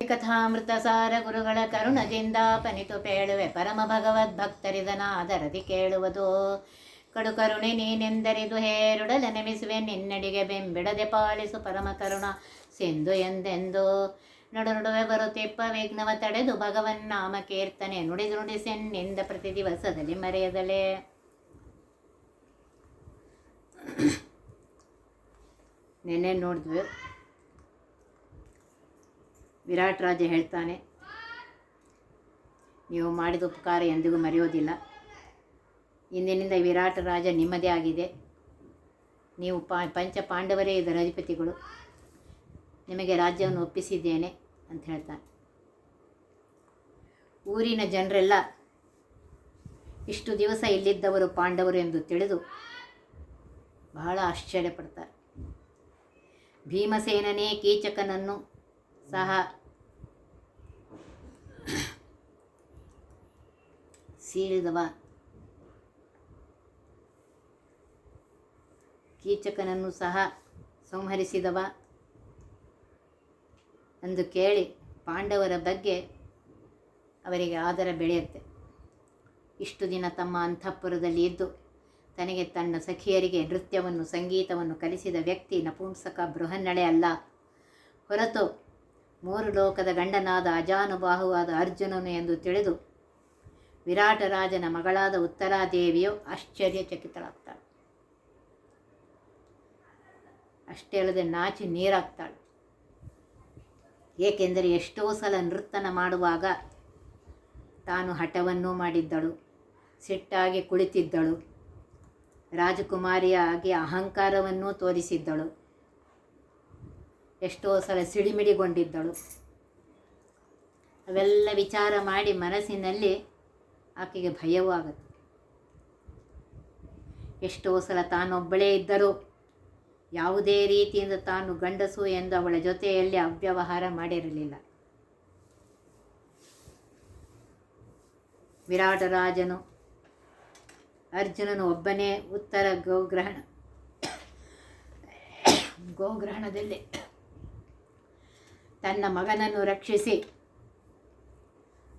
ಕಥಾಮೃತ ಸಾರ ಗುರುಗಳ ಕರುಣದಿಂದ ಪನಿತು ಪೇಳುವೆ ಪರಮ ಭಗವದ್ಭಕ್ತರಿದನಾದರದಿ ಕೇಳುವುದು. ಕಡು ಕರುಣೆ ನೀನೆಂದರಿದು ಹೇರುಡಲ ನೆಮಿಸುವೆ, ನಿನ್ನಡಿಗೆ ಬೆಂಬಿಡದೆ ಪಾಲಿಸು ಪರಮ ಕರುಣ ಸಿಂಧು ಎಂದೆಂದು. ನಡು ನಡುವೆ ಬರುತ್ತಿಪ್ಪ ವಿಘ್ನವ ತಡೆದು ಭಗವನ್ ನಾಮ ಕೀರ್ತನೆ ನುಡಿದು ನುಡಿಸೆನ್ನಿಂದ ಪ್ರತಿ ದಿವಸದಲ್ಲಿ ಮರೆಯದಲೇ. ನಿನ್ನೆ ನೋಡಿದ್ವಿ. ವಿರಾಟ್ ರಾಜ ಹೇಳ್ತಾನೆ, ನೀವು ಮಾಡಿದ ಉಪಕಾರ ಎಂದಿಗೂ ಮರೆಯೋದಿಲ್ಲ. ಇಂದಿನಿಂದ ವಿರಾಟ್ ರಾಜ ನಿಮ್ಮದೇ ಆಗಿದೆ. ನೀವು ಪಾ, ಪಂಚ ಪಾಂಡವರೇ ಇದ್ದ ಅಧಿಪತಿಗಳು ನಿಮಗೆ ರಾಜ್ಯವನ್ನು ಒಪ್ಪಿಸಿದ್ದೇನೆ, ಅಂತ ಹೇಳ್ತಾನೆ. ಊರಿನ ಜನರೆಲ್ಲ, ಇಷ್ಟು ದಿವಸ ಇಲ್ಲಿದ್ದವರು ಪಾಂಡವರು ಎಂದು ತಿಳಿದು ಬಹಳ ಆಶ್ಚರ್ಯಪಡ್ತಾರೆ. ಭೀಮಸೇನನೇ ಕೀಚಕನನ್ನು ಸಹ ಸೀಳಿದವ. ಕೀಚಕನನ್ನು ಸಹ ಸಂಹರಿಸಿದವ. ಎಂದು ಕೇಳಿ ಪಾಂಡವರ ಬಗ್ಗೆ ಅವರಿಗೆ ಆದರ ಬೆಳೆಯುತ್ತೆ. ಇಷ್ಟು ದಿನ ತಮ್ಮ ಅಂತಃಪುರದಲ್ಲಿ ಇದ್ದು ತನಗೆ ತನ್ನ ಸಖಿಯರಿಗೆ ನೃತ್ಯವನ್ನು, ಸಂಗೀತವನ್ನು ಕಲಿಸಿದ ವ್ಯಕ್ತಿ ನಪುಂಸಕ ಬೃಹನ್ನಳೆ ಅಲ್ಲ. ಹೊರತು ಮೂರು ಲೋಕದ ಗಂಡನಾದ ಅಜಾನುಬಾಹುವಾದ ಅರ್ಜುನನು ಎಂದು ತಿಳಿದು ವಿರಾಟ ರಾಜನ ಮಗಳಾದ ಉತ್ತರಾದೇವಿಯು ಆಶ್ಚರ್ಯಚಕಿತಳಾಗ್ತಾಳೆ. ಅಷ್ಟೇ ಅಲ್ಲದೆ ನಾಚಿ ನೀರಾಗ್ತಾಳೆ. ಏಕೆಂದರೆ ಎಷ್ಟೋ ಸಲ ನೃತ್ತನ ಮಾಡುವಾಗ ತಾನು ಹಠವನ್ನೂ ಮಾಡಿದ್ದಳು, ಸಿಟ್ಟಾಗಿ ಕುಳಿತಿದ್ದಳು, ರಾಜಕುಮಾರಿಯಾಗಿ ಅಹಂಕಾರವನ್ನೂ ತೋರಿಸಿದ್ದಳು, ಎಷ್ಟೋ ಸಲ ಸಿಡಿಮಿಡಿಗೊಂಡಿದ್ದಳು. ಅವೆಲ್ಲ ವಿಚಾರ ಮಾಡಿ ಮನಸ್ಸಿನಲ್ಲಿ ಆಕೆಗೆ ಭಯವೂ ಆಗುತ್ತೆ ಎಷ್ಟೋ ಸಲ ತಾನೊಬ್ಬಳೇ ಇದ್ದರೂ ಯಾವುದೇ ರೀತಿಯಿಂದ ತಾನು ಗಂಡಸು ಎಂದು ಅವಳ ಜೊತೆಯಲ್ಲಿ ಅವ್ಯವಹಾರ ಮಾಡಿರಲಿಲ್ಲ. ವಿರಾಟರಾಜನು ಅರ್ಜುನನು ಒಬ್ಬನೇ ಉತ್ತರ ಗೋಗ್ರಹಣ ಗೋಗ್ರಹಣದಲ್ಲಿ ತನ್ನ ಮಗನನ್ನು ರಕ್ಷಿಸಿ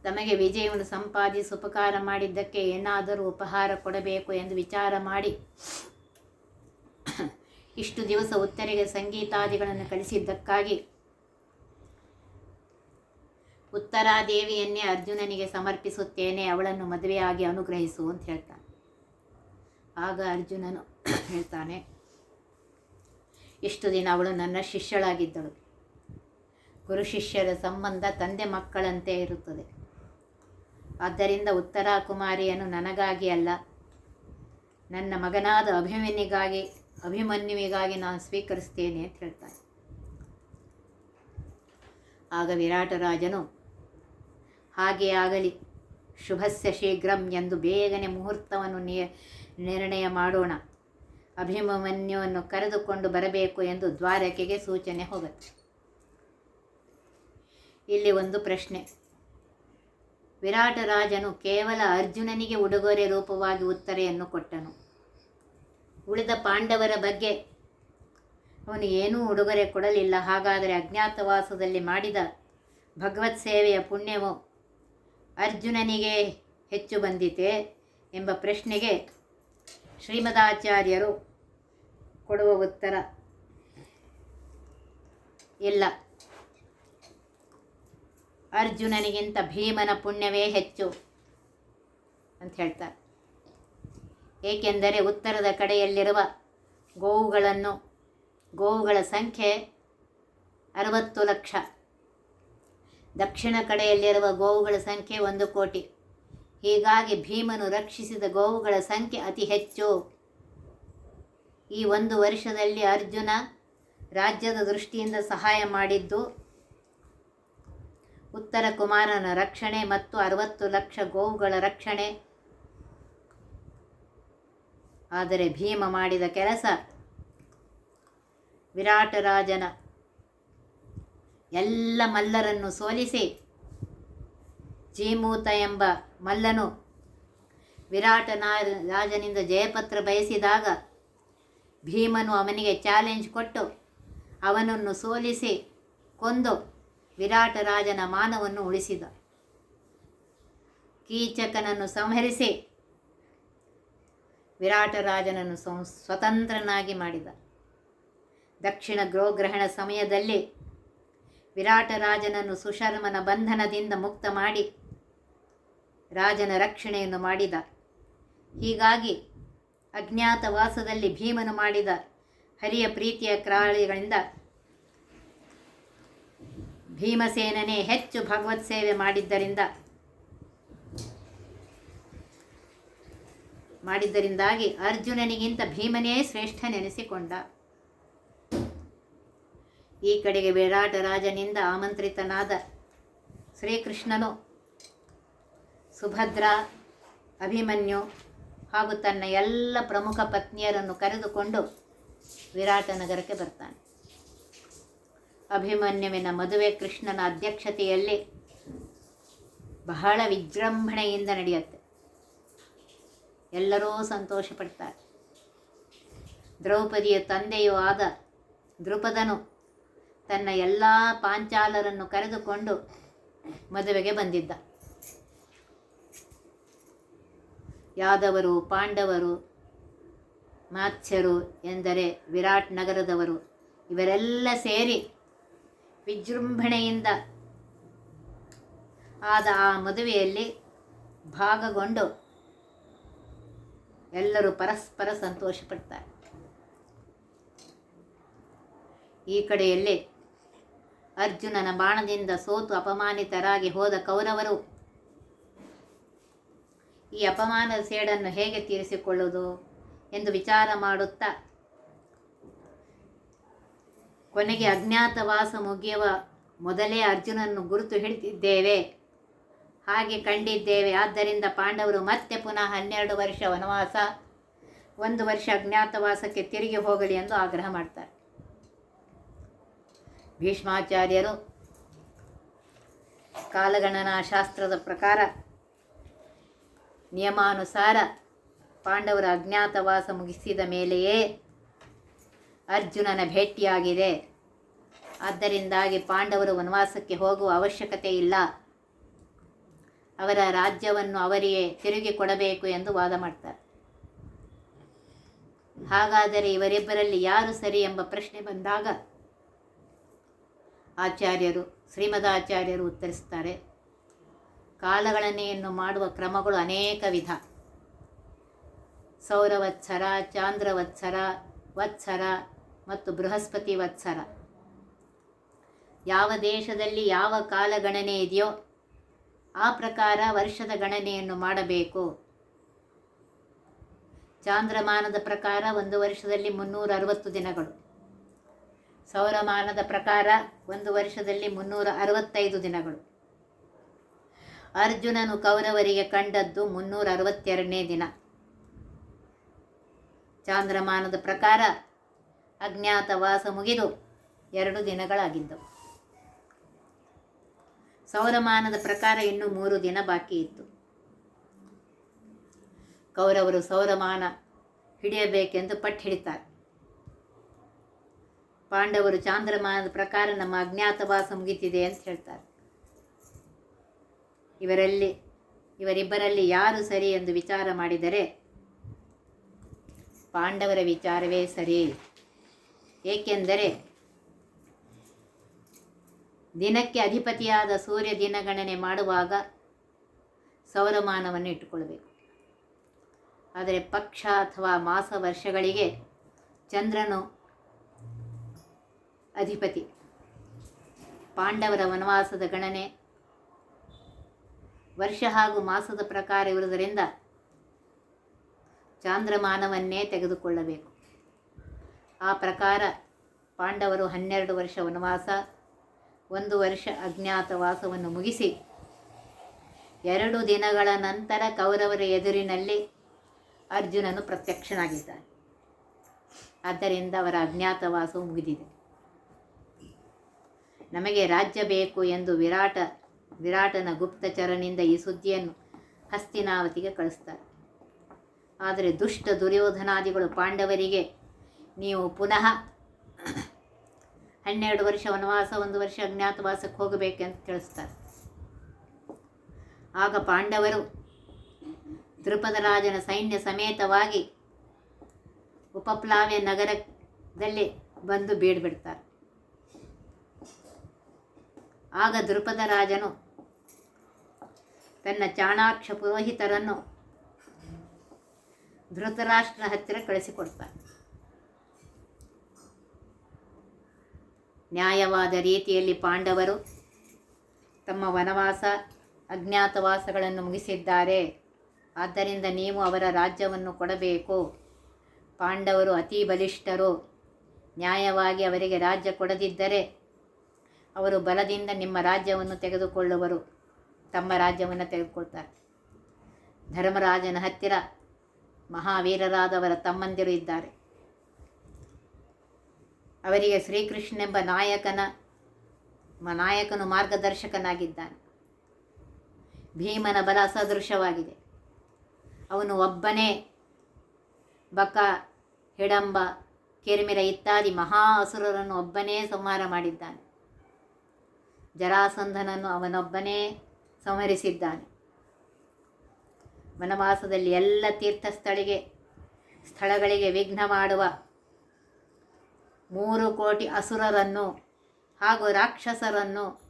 ತಮಗೆ ವಿಜಯವನ್ನು ಸಂಪಾದಿಸಿ ಉಪಕಾರ ಮಾಡಿದ್ದಕ್ಕೆ ಏನಾದರೂ ಉಪಹಾರ ಕೊಡಬೇಕು ಎಂದು ವಿಚಾರ ಮಾಡಿ. ಇಷ್ಟು ದಿವಸ ಉತ್ತರಿಗೆ ಸಂಗೀತಾದಿಗಳನ್ನು ಕಳಿಸಿದ್ದಕ್ಕಾಗಿ ಉತ್ತರಾದೇವಿಯನ್ನೇ ಅರ್ಜುನನಿಗೆ ಸಮರ್ಪಿಸುತ್ತೇನೆ, ಅವಳನ್ನು ಮದುವೆಯಾಗಿ ಅನುಗ್ರಹಿಸು ಅಂತ ಹೇಳ್ತಾನೆ. ಆಗ ಅರ್ಜುನನು ಹೇಳ್ತಾನೆ, ಇಷ್ಟು ದಿನ ಅವಳು ನನ್ನ ಶಿಷ್ಯಳಾಗಿದ್ದಳು. ಗುರು ಶಿಷ್ಯರ ಸಂಬಂಧ ತಂದೆ ಮಕ್ಕಳಂತೆ ಇರುತ್ತದೆ. ಆದ್ದರಿಂದ ಉತ್ತರ ಕುಮಾರಿಯನ್ನು ನನಗಾಗಿ ಅಲ್ಲ. ನನ್ನ ಮಗನಾದ ಅಭಿಮನ್ಯುಗಾಗಿ, ಅಭಿಮನ್ಯುವಿಗಾಗಿ ನಾನು ಸ್ವೀಕರಿಸ್ತೇನೆ ಅಂತ ಹೇಳ್ತಾನೆ. ಆಗ ವಿರಾಟರಾಜನು, ಹಾಗೆ ಆಗಲಿ, ಶುಭಸ್ಯ ಶೀಘ್ರಂ ಎಂದು ಬೇಗನೆ ಮುಹೂರ್ತವನ್ನು ನಿರ್ಣಯ ಮಾಡೋಣ. ಅಭಿಮನ್ಯುವನ್ನು ಕರೆದುಕೊಂಡು ಬರಬೇಕು ಎಂದು ದ್ವಾರಕೆಗೆ ಸೂಚನೆ ಹೋಗುತ್ತೆ. ಇಲ್ಲಿ ಒಂದು ಪ್ರಶ್ನೆ. ವಿರಾಟರಾಜನು ಕೇವಲ ಅರ್ಜುನನಿಗೆ ಉಡುಗೊರೆ ರೂಪವಾಗಿ ಉತ್ತರೆಯನ್ನು ಕೊಟ್ಟನು. ಉಳಿದ ಪಾಂಡವರ ಬಗ್ಗೆ ಅವನು ಏನೂ ಉಡುಗೊರೆ ಕೊಡಲಿಲ್ಲ. ಹಾಗಾದರೆ ಅಜ್ಞಾತವಾಸದಲ್ಲಿ ಮಾಡಿದ ಭಗವತ್ ಸೇವೆಯ ಪುಣ್ಯವು ಅರ್ಜುನನಿಗೆ ಹೆಚ್ಚು ಬಂದಿತೆ ಎಂಬ ಪ್ರಶ್ನೆಗೆ ಶ್ರೀಮದಾಚಾರ್ಯರು ಕೊಡುವ ಉತ್ತರ ಇಲ್ಲ. ಅರ್ಜುನನಿಗಿಂತ ಭೀಮನ ಪುಣ್ಯವೇ ಹೆಚ್ಚು ಅಂತ ಹೇಳ್ತಾರೆ. ಏಕೆಂದರೆ ಉತ್ತರದ ಕಡೆಯಲ್ಲಿರುವ ಗೋವುಗಳನ್ನು, ಗೋವುಗಳ ಸಂಖ್ಯೆ ಅರವತ್ತು ಲಕ್ಷ. ದಕ್ಷಿಣ ಕಡೆಯಲ್ಲಿರುವ ಗೋವುಗಳ ಸಂಖ್ಯೆ ಒಂದು ಕೋಟಿ. ಹೀಗಾಗಿ ಭೀಮನು ರಕ್ಷಿಸಿದ ಗೋವುಗಳ ಸಂಖ್ಯೆ ಅತಿ ಹೆಚ್ಚು. ಈ ಒಂದು ವರ್ಷದಲ್ಲಿ ಅರ್ಜುನ ರಾಜ್ಯದ ದೃಷ್ಟಿಯಿಂದ ಸಹಾಯ ಮಾಡಿದ್ದು ಉತ್ತರ ಕುಮಾರನ ರಕ್ಷಣೆ ಮತ್ತು ಅರವತ್ತು ಲಕ್ಷ ಗೋವುಗಳ ರಕ್ಷಣೆ. ಆದರೆ ಭೀಮ ಮಾಡಿದ ಕೆಲಸ. ವಿರಾಟರಾಜನ ಎಲ್ಲ ಮಲ್ಲರನ್ನು ಸೋಲಿಸಿ. ಜೀಮೂತ ಎಂಬ ಮಲ್ಲನು ವಿರಾಟನ ರಾಜನಿಂದ ಜಯಪತ್ರ ಬಯಸಿದಾಗ ಭೀಮನು ಅವನಿಗೆ ಚಾಲೆಂಜ್ ಕೊಟ್ಟು ಅವನನ್ನು ಸೋಲಿಸಿ ಕೊಂದು ವಿರಾಟ ರಾಜನ ಮಾನವನ್ನು ಉಳಿಸಿದ. ಕೀಚಕನನ್ನು ಸಂಹರಿಸಿ ವಿರಾಟ ರಾಜನನ್ನು ಸಂ, ಸ್ವತಂತ್ರನಾಗಿ ಮಾಡಿದ. ದಕ್ಷಿಣ ಗೃಹಗ್ರಹಣ ಸಮಯದಲ್ಲಿ ವಿರಾಟ ರಾಜನನ್ನು ಸುಶರ್ಮನ ಬಂಧನದಿಂದ ಮುಕ್ತ ಮಾಡಿ ರಾಜನ ರಕ್ಷಣೆಯನ್ನು ಮಾಡಿದ. ಹೀಗಾಗಿ ಅಜ್ಞಾತವಾಸದಲ್ಲಿ ಭೀಮನು ಮಾಡಿದ ಹರಿಯ ಪ್ರೀತಿಯ ಕ್ರಾಳಿಗಳಿಂದ ಭೀಮಸೇನನೇ ಹೆಚ್ಚು ಭಗವತ್ ಸೇವೆ ಮಾಡಿದ್ದರಿಂದ, ಮಾಡಿದ್ದರಿಂದಾಗಿ ಅರ್ಜುನನಿಗಿಂತ ಭೀಮನೇ ಶ್ರೇಷ್ಠನೆನಿಸಿಕೊಂಡ. ಈ ಕಡೆಗೆ ವಿರಾಟ ರಾಜನಿಂದ ಆಮಂತ್ರಿತನಾದ ಶ್ರೀಕೃಷ್ಣನು ಸುಭದ್ರ, ಅಭಿಮನ್ಯು ಹಾಗೂ ತನ್ನ ಎಲ್ಲ ಪ್ರಮುಖ ಪತ್ನಿಯರನ್ನು ಕರೆದುಕೊಂಡು ವಿರಾಟನಗರಕ್ಕೆ ಬರ್ತಾನೆ. ಅಭಿಮನ್ಯುವಿನ ಮದುವೆ ಕೃಷ್ಣನ ಅಧ್ಯಕ್ಷತೆಯಲ್ಲಿ ಬಹಳ ವಿಜೃಂಭಣೆಯಿಂದ ನಡೆಯುತ್ತೆ. ಎಲ್ಲರೂ ಸಂತೋಷಪಡ್ತಾರೆ. ದ್ರೌಪದಿಯ ತಂದೆಯೂ ಆದ ದೃಪದನು ತನ್ನ ಎಲ್ಲ ಪಾಂಚಾಲರನ್ನು ಕರೆದುಕೊಂಡು ಮದುವೆಗೆ ಬಂದಿದ್ದ. ಯಾದವರು, ಪಾಂಡವರು ಮಾತ್ಸ್ಯರು ಎಂದರೆ ವಿರಾಟ್ ನಗರದವರು, ಇವರೆಲ್ಲ ಸೇರಿ ವಿಜೃಂಭಣೆಯಿಂದ ಆದ ಆ ಮದುವೆಯಲ್ಲಿ ಭಾಗಗೊಂಡು ಎಲ್ಲರೂ ಪರಸ್ಪರ ಸಂತೋಷಪಡ್ತಾರೆ. ಈ ಕಡೆಯಲ್ಲಿ ಅರ್ಜುನನ ಬಾಣದಿಂದ ಸೋತು ಅಪಮಾನಿತರಾಗಿ ಹೋದ ಕೌರವರು ಈ ಅಪಮಾನದ ಸೇಡನ್ನು ಹೇಗೆ ತೀರಿಸಿಕೊಳ್ಳುವುದು ಎಂದು ವಿಚಾರ ಮಾಡುತ್ತಾ ಕೊನೆಗೆ ಅಜ್ಞಾತವಾಸ ಮುಗಿಯುವ ಮೊದಲೇ ಅರ್ಜುನನ್ನು ಗುರುತು ಹಿಡಿದಿದ್ದೇವೆ. ಹಾಗೆ ಕಂಡಿದ್ದೇವೆ. ಆದ್ದರಿಂದ ಪಾಂಡವರು ಮತ್ತೆ ಪುನಃ ಹನ್ನೆರಡು ವರ್ಷ ವನವಾಸ, ಒಂದು ವರ್ಷ ಅಜ್ಞಾತವಾಸಕ್ಕೆ ತಿರುಗಿ ಹೋಗಲಿ ಎಂದು ಆಗ್ರಹ ಮಾಡ್ತಾರೆ. ಭೀಷ್ಮಾಚಾರ್ಯರು ಕಾಲಗಣನಾ ಶಾಸ್ತ್ರದ ಪ್ರಕಾರ ನಿಯಮಾನುಸಾರ ಪಾಂಡವರ ಅಜ್ಞಾತವಾಸ ಮುಗಿಸಿದ ಮೇಲೆಯೇ ಅರ್ಜುನನ ಭೇಟಿಯಾಗಿದೆ. ಆದ್ದರಿಂದಾಗಿ ಪಾಂಡವರು ವನವಾಸಕ್ಕೆ ಹೋಗುವ ಅವಶ್ಯಕತೆ ಇಲ್ಲ. ಅವರ ರಾಜ್ಯವನ್ನು ಅವರಿಗೆ ತಿರುಗಿ ಕೊಡಬೇಕು ಎಂದು ವಾದ ಮಾಡ್ತಾರೆ. ಹಾಗಾದರೆ ಇವರಿಬ್ಬರಲ್ಲಿ ಯಾರು ಸರಿ ಎಂಬ ಪ್ರಶ್ನೆ ಬಂದಾಗ ಆಚಾರ್ಯರು, ಶ್ರೀಮದಾಚಾರ್ಯರು ಉತ್ತರಿಸ್ತಾರೆ ಕಾಲಗಣನೆಯನ್ನು ಮಾಡುವ ಕ್ರಮಗಳು ಅನೇಕ ವಿಧ. ಸೌರವತ್ಸರ, ಚಾಂದ್ರವತ್ಸರ, ವತ್ಸರ ಮತ್ತು ಬೃಹಸ್ಪತಿ ವತ್ಸರ. ಯಾವ ದೇಶದಲ್ಲಿ ಯಾವ ಕಾಲಗಣನೆ ಇದೆಯೋ ಆ ಪ್ರಕಾರ ವರ್ಷದ ಗಣನೆಯನ್ನು ಮಾಡಬೇಕು. ಚಾಂದ್ರಮಾನದ ಪ್ರಕಾರ ಒಂದು ವರ್ಷದಲ್ಲಿ ಮುನ್ನೂರ ಅರವತ್ತು ದಿನಗಳು. ಸೌರಮಾನದ ಪ್ರಕಾರ ಒಂದು ವರ್ಷದಲ್ಲಿ ಮುನ್ನೂರ ಅರವತ್ತೈದು ದಿನಗಳು. ಅರ್ಜುನನು ಕೌರವರಿಗೆ ಕಂಡದ್ದು ಮುನ್ನೂರ ಅರವತ್ತೆರಡನೇ ದಿನ. ಚಾಂದ್ರಮಾನದ ಪ್ರಕಾರ ಅಜ್ಞಾತವಾಸ ಮುಗಿದು ಎರಡು ದಿನಗಳಾಗಿದ್ದವು. ಸೌರಮಾನದ ಪ್ರಕಾರ ಇನ್ನೂ ಮೂರು ದಿನ ಬಾಕಿ ಇತ್ತು. ಕೌರವರು ಸೌರಮಾನ ಹಿಡಿಯಬೇಕೆಂದು ಪಟ್ಟು ಹಿಡಿತಾರೆ. ಪಾಂಡವರು ಚಾಂದ್ರಮಾನದ ಪ್ರಕಾರ ನಮ್ಮ ಅಜ್ಞಾತವಾಸ ಮುಗಿತಿದೆ ಅಂತ ಹೇಳ್ತಾರೆ. ಇವರಲ್ಲಿ, ಇವರಿಬ್ಬರಲ್ಲಿ ಯಾರು ಸರಿ ಎಂದು ವಿಚಾರ ಮಾಡಿದರೆ ಪಾಂಡವರ ವಿಚಾರವೇ ಸರಿ ಏಕೆಂದರೆ ದಿನಕ್ಕೆ ಅಧಿಪತಿಯಾದ ಸೂರ್ಯ ದಿನಗಣನೆ ಮಾಡುವಾಗ ಸೌರಮಾನವನ್ನು ಇಟ್ಟುಕೊಳ್ಬೇಕು ಆದರೆ ಪಕ್ಷ ಅಥವಾ ಮಾಸ ವರ್ಷಗಳಿಗೆ ಚಂದ್ರನು ಅಧಿಪತಿ. ಪಾಂಡವರ ವನವಾಸದ ಗಣನೆ ವರ್ಷ ಹಾಗೂ ಮಾಸದ ಪ್ರಕಾರ ಇರುವುದರಿಂದ ಚಾಂದ್ರಮಾನವನ್ನೇ ತೆಗೆದುಕೊಳ್ಳಬೇಕು. ಆ ಪ್ರಕಾರ ಪಾಂಡವರು ಹನ್ನೆರಡು ವರ್ಷ ವನವಾಸ ಒಂದು ವರ್ಷ ಅಜ್ಞಾತವಾಸವನ್ನು ಮುಗಿಸಿ ಎರಡು ದಿನಗಳ ನಂತರ ಕೌರವರ ಎದುರಿನಲ್ಲಿ ಅರ್ಜುನನು ಪ್ರತ್ಯಕ್ಷನಾಗಿದ್ದಾನೆ. ಆದ್ದರಿಂದ ಅವರ ಅಜ್ಞಾತವಾಸವು ಮುಗಿದಿದೆ. ನಮಗೆ ರಾಜ್ಯ ಬೇಕು ಎಂದು ವಿರಾಟ, ವಿರಾಟನ ಗುಪ್ತಚರನಿಂದ ಈ ಸುದ್ದಿಯನ್ನು ಹಸ್ತಿನಾವತಿಗೆ ಕಳಿಸ್ತಾರೆ. ಆದರೆ ದುಷ್ಟ ದುರ್ಯೋಧನಾದಿಗಳು ಪಾಂಡವರಿಗೆ ನೀವು ಪುನಃ ಹನ್ನೆರಡು ವರ್ಷ ವನವಾಸ, ಒಂದು ವರ್ಷ ಅಜ್ಞಾತವಾಸಕ್ಕೆ ಹೋಗಬೇಕೆಂತ ತಿಳಿಸ್ತಾರೆ. ಆಗ ಪಾಂಡವರು ರಾಜನ ಸೈನ್ಯ ಸಮೇತವಾಗಿ ಉಪಪ್ಲಾವ್ಯ ನಗರದಲ್ಲಿ ಬಂದು ಬೀಡ್ಬಿಡ್ತಾರೆ ಆಗ ರಾಜನು ತನ್ನ ಚಾಣಾಕ್ಷ ಪುರೋಹಿತರನ್ನು ಧೃತರಾಷ್ಟ್ರ ಹತ್ತಿರ ಕಳಿಸಿಕೊಡ್ತಾನೆ. ನ್ಯಾಯವಾದ ರೀತಿಯಲ್ಲಿ ಪಾಂಡವರು ತಮ್ಮ ವನವಾಸ, ಅಜ್ಞಾತವಾಸಗಳನ್ನು ಮುಗಿಸಿದ್ದಾರೆ. ಆದ್ದರಿಂದ ನೀವು ಅವರ ರಾಜ್ಯವನ್ನು ಕೊಡಬೇಕು. ಪಾಂಡವರು ಅತಿ ಬಲಿಷ್ಠರು. ನ್ಯಾಯವಾಗಿ ಅವರಿಗೆ ರಾಜ್ಯ ಕೊಡದಿದ್ದರೆ ಅವರು ಬಲದಿಂದ ನಿಮ್ಮ ರಾಜ್ಯವನ್ನು ತೆಗೆದುಕೊಳ್ಳುವರು. ತಮ್ಮ ರಾಜ್ಯವನ್ನು ತೆಗೆದುಕೊಳ್ತಾರೆ. ಧರ್ಮರಾಜನ ಹತ್ತಿರ ಮಹಾವೀರರಾದವರ ತಮ್ಮಂದಿರು ಇದ್ದಾರೆ. ಅವರಿಗೆ ಶ್ರೀಕೃಷ್ಣನೆಂಬ ನಾಯಕನ, ನಾಯಕನು ಮಾರ್ಗದರ್ಶಕನಾಗಿದ್ದಾನೆ. ಭೀಮನ ಬಲ ಅಸದೃಶವಾಗಿದೆ ಅವನು ಒಬ್ಬನೇ ಬಕ, ಹಿಡಂಬ, ಕಿರಿಮಿರ ಇತ್ಯಾದಿ ಮಹಾ ಅಸುರರನ್ನು ಒಬ್ಬನೇ ಸಂಹಾರ ಮಾಡಿದ್ದಾನೆ. ಜರಾಸಂಧನನ್ನು ಅವನೊಬ್ಬನೇ ಸಂಹರಿಸಿದ್ದಾನೆ. ವನವಾಸದಲ್ಲಿ ಎಲ್ಲ ತೀರ್ಥಸ್ಥಳಿಗೆ, ಸ್ಥಳಗಳಿಗೆ ವಿಘ್ನ ಮಾಡುವ ಮೂರು ಕೋಟಿ ಅಸುರರನ್ನು ಹಾಗೂ ರಾಕ್ಷಸರನ್ನು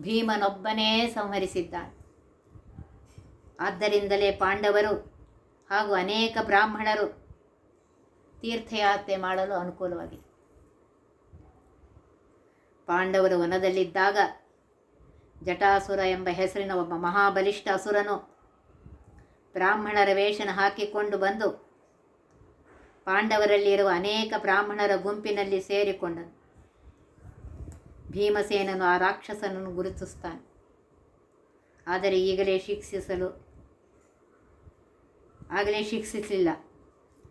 ಭೀಮನೊಬ್ಬನೇ ಸಂಹರಿಸಿದ್ದಾನೆ. ಆದ್ದರಿಂದಲೇ ಪಾಂಡವರು ಹಾಗೂ ಅನೇಕ ಬ್ರಾಹ್ಮಣರು ತೀರ್ಥಯಾತ್ರೆ ಮಾಡಲು ಅನುಕೂಲವಾಗಿದೆ. ಪಾಂಡವರು ವನದಲ್ಲಿದ್ದಾಗ ಜಟಾಸುರ ಎಂಬ ಹೆಸರಿನ ಒಬ್ಬ ಮಹಾಬಲಿಷ್ಠ ಅಸುರನು ಬ್ರಾಹ್ಮಣರ ವೇಷನ ಹಾಕಿಕೊಂಡು ಬಂದು ಪಾಂಡವರಲ್ಲಿರುವ ಅನೇಕ ಬ್ರಾಹ್ಮಣರ ಗುಂಪಿನಲ್ಲಿ ಸೇರಿಕೊಂಡನು. ಭೀಮಸೇನನು ಆ ರಾಕ್ಷಸನನ್ನು ಗುರುತಿಸ್ತಾನೆ ಆದರೆ ಈಗಲೇ ಶಿಕ್ಷಿಸಲು, ಆಗಲೇ ಶಿಕ್ಷಿಸಲಿಲ್ಲ.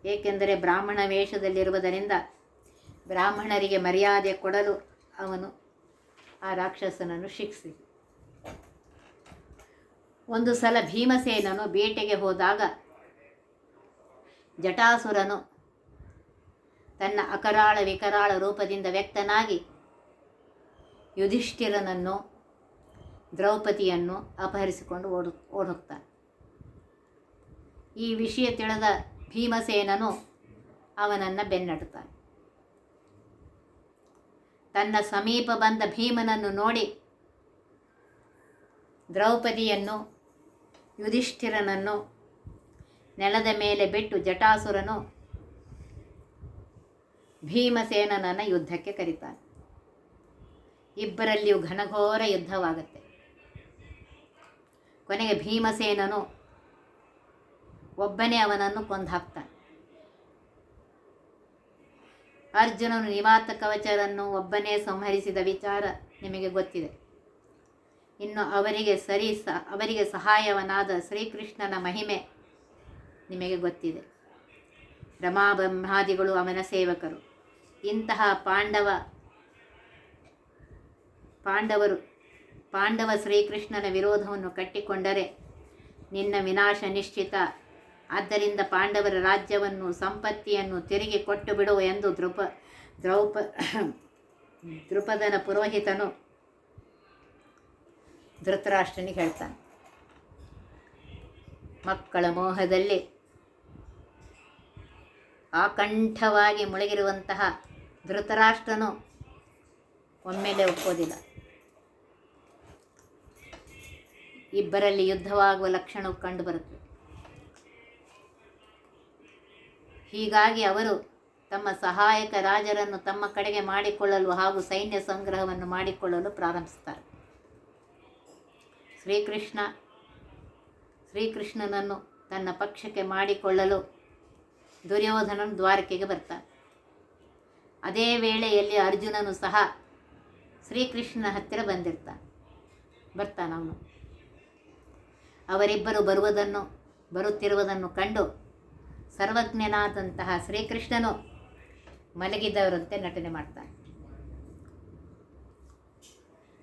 ಏಕೆಂದರೆ ಬ್ರಾಹ್ಮಣ ವೇಷದಲ್ಲಿರುವುದರಿಂದ ಬ್ರಾಹ್ಮಣರಿಗೆ ಮರ್ಯಾದೆ ಕೊಡಲು ಅವನು ಆ ರಾಕ್ಷಸನನ್ನು ಶಿಕ್ಷಿ ಒಂದು ಸಲ ಭೀಮಸೇನನು ಬೇಟೆಗೆ ಹೋದಾಗ ಜಟಾಸುರನು ತನ್ನ ಅಕರಾಳ ವಿಕರಾಳ ರೂಪದಿಂದ ವ್ಯಕ್ತನಾಗಿ ಯುಧಿಷ್ಠಿರನನ್ನು, ದ್ರೌಪದಿಯನ್ನು ಅಪಹರಿಸಿಕೊಂಡು ಓಡು, ಓಡೋಗ್ತಾನೆ. ಈ ವಿಷಯ ತಿಳಿದ ಭೀಮಸೇನನು ಅವನನ್ನು ಬೆನ್ನಡುತ್ತಾನೆ ತನ್ನ ಸಮೀಪ ಬಂದ ಭೀಮನನ್ನು ನೋಡಿ ದ್ರೌಪದಿಯನ್ನು, ಯುಧಿಷ್ಠಿರನನ್ನು ನೆಲದ ಮೇಲೆ ಬಿಟ್ಟು ಜಟಾಸುರನು ಭೀಮಸೇನನನ್ನು ಯುದ್ಧಕ್ಕೆ ಕರೀತಾನೆ ಇಬ್ಬರಲ್ಲಿಯೂ ಘನಘೋರ ಯುದ್ಧವಾಗುತ್ತೆ. ಕೊನೆಗೆ ಭೀಮಸೇನನು ಒಬ್ಬನೇ ಅವನನ್ನು ಕೊಂದಾಕ್ತಾನೆ ಅರ್ಜುನನು ನಿವಾತ ಕವಚರನ್ನು ಒಬ್ಬನೇ ಸಂಹರಿಸಿದ ವಿಚಾರ ನಿಮಗೆ ಗೊತ್ತಿದೆ. ಇನ್ನು ಅವರಿಗೆ ಸರಿ ಸ, ಅವರಿಗೆ ಸಹಾಯವನಾದ ಶ್ರೀಕೃಷ್ಣನ ಮಹಿಮೆ ನಿಮಗೆ ಗೊತ್ತಿದೆ. ರಮಾ ಬ್ರಹ್ಮಾದಿಗಳು ಅವನ ಸೇವಕರು. ಇಂತಹ ಪಾಂಡವ, ಪಾಂಡವರು, ಪಾಂಡವ ಶ್ರೀಕೃಷ್ಣನ ವಿರೋಧವನ್ನು ಕಟ್ಟಿಕೊಂಡರೆ ನಿನ್ನ ವಿನಾಶ ನಿಶ್ಚಿತ. ಆದ್ದರಿಂದ ಪಾಂಡವರ ರಾಜ್ಯವನ್ನು, ಸಂಪತ್ತಿಯನ್ನು ತಿರುಗಿ ಕೊಟ್ಟು ಬಿಡು ಎಂದು ದ್ರೌಪ ದ್ರೌಪ, ದ್ರುಪದನ ಪುರೋಹಿತನು ಧೃತರಾಷ್ಟ್ರನಿಗೆ ಹೇಳ್ತಾನೆ. ಮಕ್ಕಳ ಮೋಹದಲ್ಲಿ ಆಕಂಠವಾಗಿ ಮುಳುಗಿರುವಂತಹ ಧೃತರಾಷ್ಟ್ರನು ಒಮ್ಮೆಲೆ ಒಪ್ಪೋದಿಲ್ಲ. ಇಬ್ಬರಲ್ಲಿ ಯುದ್ಧವಾಗುವ ಲಕ್ಷಣವು ಕಂಡುಬರುತ್ತೆ ಹೀಗಾಗಿ ಅವರು ತಮ್ಮ ಸಹಾಯಕ ರಾಜರನ್ನು ತಮ್ಮ ಕಡೆಗೆ ಮಾಡಿಕೊಳ್ಳಲು ಹಾಗೂ ಸೈನ್ಯ ಸಂಗ್ರಹವನ್ನು ಮಾಡಿಕೊಳ್ಳಲು ಪ್ರಾರಂಭಿಸುತ್ತಾರೆ. ಶ್ರೀಕೃಷ್ಣ, ಶ್ರೀಕೃಷ್ಣನನ್ನು ತನ್ನ ಪಕ್ಷಕ್ಕೆ ಮಾಡಿಕೊಳ್ಳಲು ದುರ್ಯೋಧನನು ದ್ವಾರಕೆಗೆ ಬರ್ತಾನೆ. ಅದೇ ವೇಳೆಯಲ್ಲಿ ಅರ್ಜುನನು ಸಹ ಶ್ರೀಕೃಷ್ಣನ ಹತ್ತಿರ ಬಂದಿರ್ತಾನೆ. ಬರ್ತಾನವನು ಅವರಿಬ್ಬರು ಬರುವುದನ್ನು, ಬರುತ್ತಿರುವುದನ್ನು ಕಂಡು ಸರ್ವಜ್ಞನಾದಂತಹ ಶ್ರೀಕೃಷ್ಣನು ಮಲಗಿದವರಂತೆ ನಟನೆ ಮಾಡ್ತಾನೆ.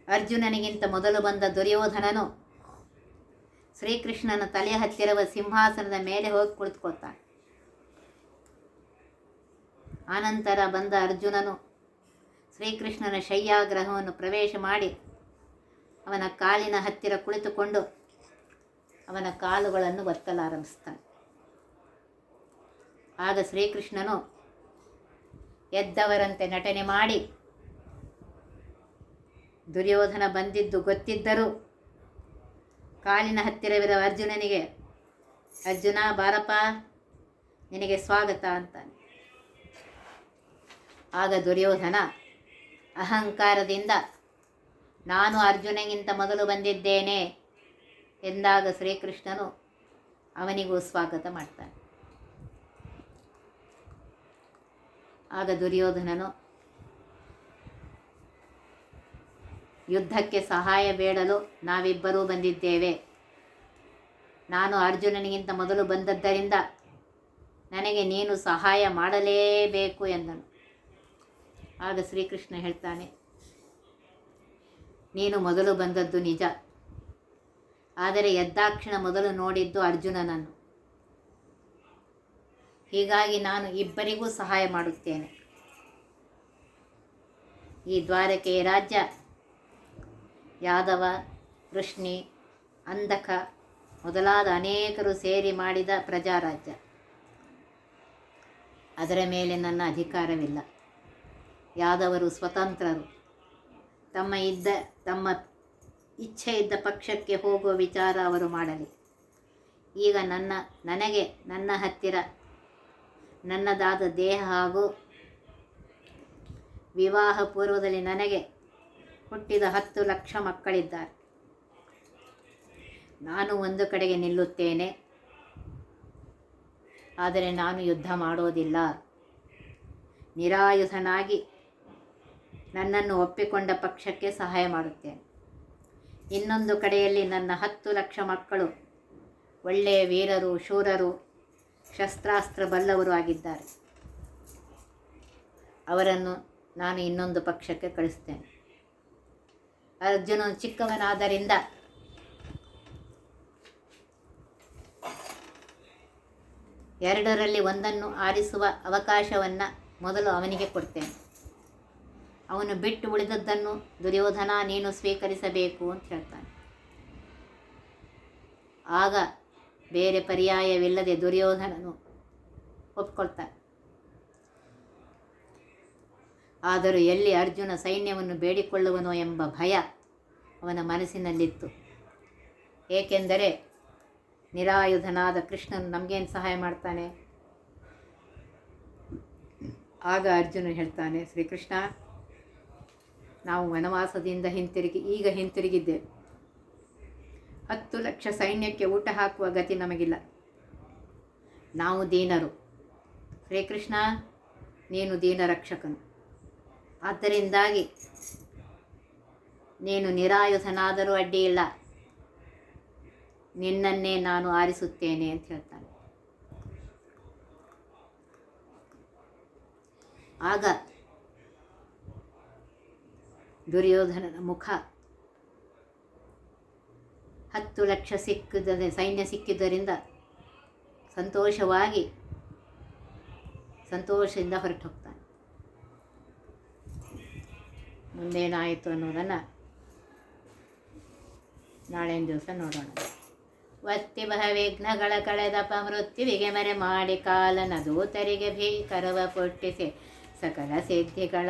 ಅರ್ಜುನನಿಗಿಂತ ಮೊದಲು ಬಂದ ದುರ್ಯೋಧನನು ಶ್ರೀಕೃಷ್ಣನ ತಲೆ ಹತ್ತಿರುವ ಸಿಂಹಾಸನದ ಮೇಲೆ ಹೋಗಿ ಕುಳಿತುಕೊಳ್ತಾನೆ. ಆನಂತರ ಬಂದ ಅರ್ಜುನನು ಶ್ರೀಕೃಷ್ಣನ ಶಯ್ಯಾಗ್ರಹವನ್ನು ಪ್ರವೇಶ ಮಾಡಿ ಅವನ ಕಾಲಿನ ಹತ್ತಿರ ಕುಳಿತುಕೊಂಡು ಅವನ ಕಾಲುಗಳನ್ನು ಒತ್ತಲಾರಂಭಿಸ್ತಾನೆ. ಆಗ ಶ್ರೀಕೃಷ್ಣನು ಎದ್ದವರಂತೆ ನಟನೆ ಮಾಡಿ ದುರ್ಯೋಧನ ಬಂದಿದ್ದು ಗೊತ್ತಿದ್ದರೂ ಕಾಲಿನ ಹತ್ತಿರವಿರುವ ಅರ್ಜುನನಿಗೆ, ಅರ್ಜುನ ಬಾರಪ್ಪ, ನಿನಗೆ ಸ್ವಾಗತ ಅಂತಾನೆ. ಆಗ ದುರ್ಯೋಧನ, ಅಹಂಕಾರದಿಂದ ನಾನು ಅರ್ಜುನಗಿಂತ ಮೊದಲು ಬಂದಿದ್ದೇನೆ ಎಂದಾಗ ಶ್ರೀಕೃಷ್ಣನು ಅವನಿಗೂ ಸ್ವಾಗತ ಮಾಡ್ತಾನೆ. ಆಗ ದುರ್ಯೋಧನನು ಯುದ್ಧಕ್ಕೆ ಸಹಾಯ ಬೇಡಲು ನಾವಿಬ್ಬರೂ ಬಂದಿದ್ದೇವೆ. ನಾನು ಅರ್ಜುನನಿಗಿಂತ ಮೊದಲು ಬಂದದ್ದರಿಂದ ನನಗೆ ನೀನು ಸಹಾಯ ಮಾಡಲೇಬೇಕು ಎಂದನು. ಆಗ ಶ್ರೀಕೃಷ್ಣ ಹೇಳ್ತಾನೆ, ನೀನು ಮೊದಲು ಬಂದದ್ದು ನಿಜ. ಆದರೆ ಎದ್ದಾಕ್ಷಣ ಮೊದಲು ನೋಡಿದ್ದು ಅರ್ಜುನನನ್ನು. ಹೀಗಾಗಿ ನಾನು ಇಬ್ಬರಿಗೂ ಸಹಾಯ ಮಾಡುತ್ತೇನೆ. ಈ ದ್ವಾರಕೆಯ ರಾಜ್ಯ ಯಾದವ, ಕೃಷ್ಣಿ, ಅಂಧಕ ಮೊದಲಾದ ಅನೇಕರು ಸೇರಿ ಮಾಡಿದ ಪ್ರಜಾರಾಜ್ಯ. ಅದರ ಮೇಲೆ ನನ್ನ ಅಧಿಕಾರವಿಲ್ಲ. ಯಾದವರು ಸ್ವತಂತ್ರರು. ತಮ್ಮ ಇದ್ದ, ತಮ್ಮ ಇಚ್ಛೆ ಇದ್ದ ಪಕ್ಷಕ್ಕೆ ಹೋಗುವ ವಿಚಾರ ಅವರು ಮಾಡಲಿ. ಈಗ ನನ್ನ, ನನಗೆ ನನ್ನ ಹತ್ತಿರ ನನ್ನದಾದ ದೇಹ ಹಾಗೂ ವಿವಾಹ ಪೂರ್ವದಲ್ಲಿ ನನಗೆ ಹುಟ್ಟಿದ ಹತ್ತು ಲಕ್ಷ ಮಕ್ಕಳಿದ್ದಾರೆ. ನಾನು ಒಂದು ಕಡೆಗೆ ನಿಲ್ಲುತ್ತೇನೆ. ಆದರೆ ನಾನು ಯುದ್ಧ ಮಾಡೋದಿಲ್ಲ. ನಿರಾಯುಧನಾಗಿ ನನ್ನನ್ನು ಒಪ್ಪಿಕೊಂಡ ಪಕ್ಷಕ್ಕೆ ಸಹಾಯ ಮಾಡುತ್ತೇನೆ. ಇನ್ನೊಂದು ಕಡೆಯಲ್ಲಿ ನನ್ನ ಹತ್ತು ಲಕ್ಷ ಮಕ್ಕಳು ಒಳ್ಳೆಯ ವೀರರು, ಶೂರರು, ಶಸ್ತ್ರಾಸ್ತ್ರ ಬಲ್ಲವರು ಆಗಿದ್ದಾರೆ. ಅವರನ್ನು ನಾನು ಇನ್ನೊಂದು ಪಕ್ಷಕ್ಕೆ ಕಳಿಸ್ತೇನೆ. ಅರ್ಜುನನು ಚಿಕ್ಕವನಾದ್ದರಿಂದ ಎರಡರಲ್ಲಿ ಒಂದನ್ನು ಆರಿಸುವ ಅವಕಾಶವನ್ನು ಮೊದಲು ಅವನಿಗೆ ಕೊಡ್ತೇನೆ. ಅವನು ಬಿಟ್ಟು ಉಳಿದದ್ದನ್ನು ದುರ್ಯೋಧನ ನೀನು ಸ್ವೀಕರಿಸಬೇಕು ಅಂತ ಹೇಳ್ತಾನೆ. ಆಗ ಬೇರೆ ಪರ್ಯಾಯವಿಲ್ಲದೆ ದುರ್ಯೋಧನನು ಒಪ್ಕೊಳ್ತಾನೆ. ಆದರೂ ಎಲ್ಲಿ ಅರ್ಜುನ ಸೈನ್ಯವನ್ನು ಬೇಡಿಕೊಳ್ಳುವನೋ ಎಂಬ ಭಯ ಅವನ ಮನಸ್ಸಿನಲ್ಲಿತ್ತು. ಏಕೆಂದರೆ ನಿರಾಯುಧನಾದ ಕೃಷ್ಣನು ನಮಗೇನು ಸಹಾಯ ಮಾಡ್ತಾನೆ? ಆಗ ಅರ್ಜುನ ಹೇಳ್ತಾನೆ, ಶ್ರೀಕೃಷ್ಣ ನಾವು ವನವಾಸದಿಂದ ಹಿಂತಿರುಗಿ, ಈಗ ಹಿಂತಿರುಗಿದ್ದೇವೆ. ಹತ್ತು ಲಕ್ಷ ಸೈನ್ಯಕ್ಕೆ ಊಟ ಹಾಕುವ ಗತಿ ನಮಗಿಲ್ಲ. ನಾವು ದೀನರು. ಶ್ರೀಕೃಷ್ಣ ನೀನು ದೀನರಕ್ಷಕನು ಆದ್ದರಿಂದಾಗಿ ನೀನು ನಿರಾಯುಧನಾದರೂ ಅಡ್ಡಿಯಿಲ್ಲ ನಿನ್ನನ್ನೇ ನಾನು ಆರಿಸುತ್ತೇನೆ ಅಂತ ಹೇಳ್ತಾನೆ. ಆಗ ದುರ್ಯೋಧನನ ಮುಖ. ಹತ್ತು ಲಕ್ಷ ಸಿಕ್ಕಿದ ಸೈನ್ಯ ಸಿಕ್ಕಿದ್ದರಿಂದ ಸಂತೋಷವಾಗಿ ಸಂತೋಷದಿಂದ ಹೊರಟು ಹೋಗ್ತಾನೆ ಮುಂದೇನಾಯಿತು ಅನ್ನೋದನ್ನು ನಾಳಿನ ದಿವಸ ನೋಡೋಣ. ವತ್ತಿ ವಿಘ್ನಗಳ ಕಳೆದಪ್ಪ ಮೃತ್ಯುವಿಗೆ ಮರೆ ಮಾಡಿ ಕಾಲನ ದೂತರಿಗೆ ಭೀಕರವ ಪೊಟ್ಟಿಸಿ ಸಕಲ ಸಿದ್ಧಿಗಳ